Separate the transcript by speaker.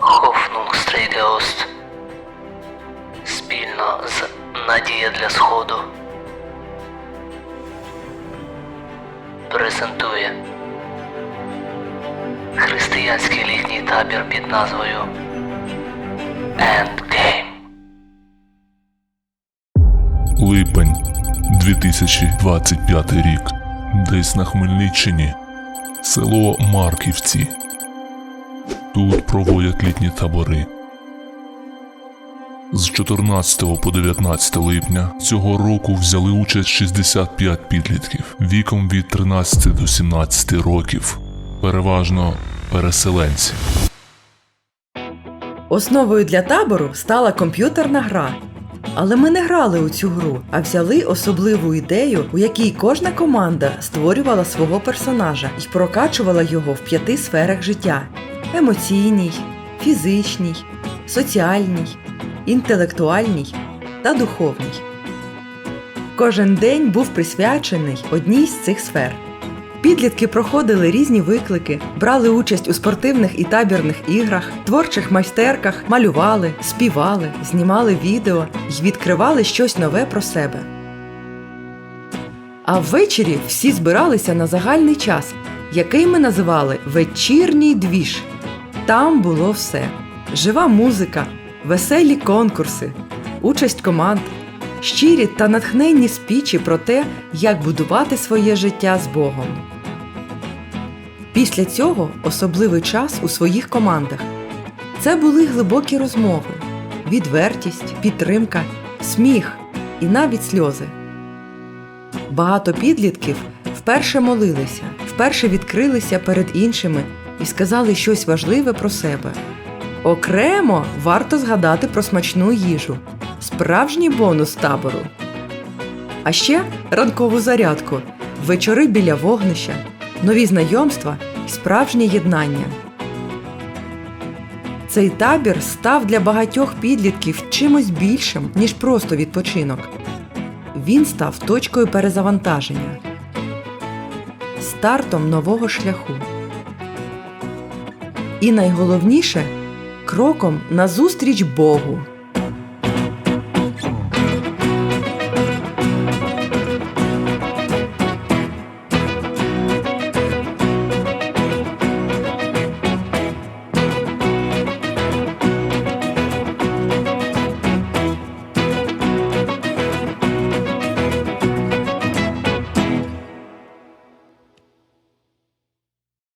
Speaker 1: Хофнунгстрейгеост спільно з Надія для Сходу презентує християнський літній табір під назвою Endgame.
Speaker 2: Липень 2025 рік. Десь на Хмельниччині. Село Марківці. Тут проводять літні табори. З 14 по 19 липня цього року взяли участь 65 підлітків віком від 13 до 17 років, переважно переселенці.
Speaker 3: Основою для табору стала комп'ютерна гра. Але ми не грали у цю гру, а взяли особливу ідею, у якій кожна команда створювала свого персонажа і прокачувала його в п'яти сферах життя: емоційній, фізичній, соціальній, інтелектуальній та духовній. Кожен день був присвячений одній з цих сфер. Підлітки проходили різні виклики, брали участь у спортивних і табірних іграх, творчих майстерках, малювали, співали, знімали відео і відкривали щось нове про себе. А ввечері всі збиралися на загальний час, який ми називали вечірній двіж. Там було все: жива музика, веселі конкурси, участь команд, щирі та натхненні спічі про те, як будувати своє життя з Богом. Після цього особливий час у своїх командах. Це були глибокі розмови, відвертість, підтримка, сміх і навіть сльози. Багато підлітків вперше молилися, вперше відкрилися перед іншими і сказали щось важливе про себе. Окремо варто згадати про смачну їжу, справжній бонус табору. А ще ранкову зарядку, вечори біля вогнища, нові знайомства і справжнє єднання. Цей табір став для багатьох підлітків чимось більшим, ніж просто відпочинок. Він став точкою перезавантаження, стартом нового шляху. І найголовніше кроком назустріч Богу.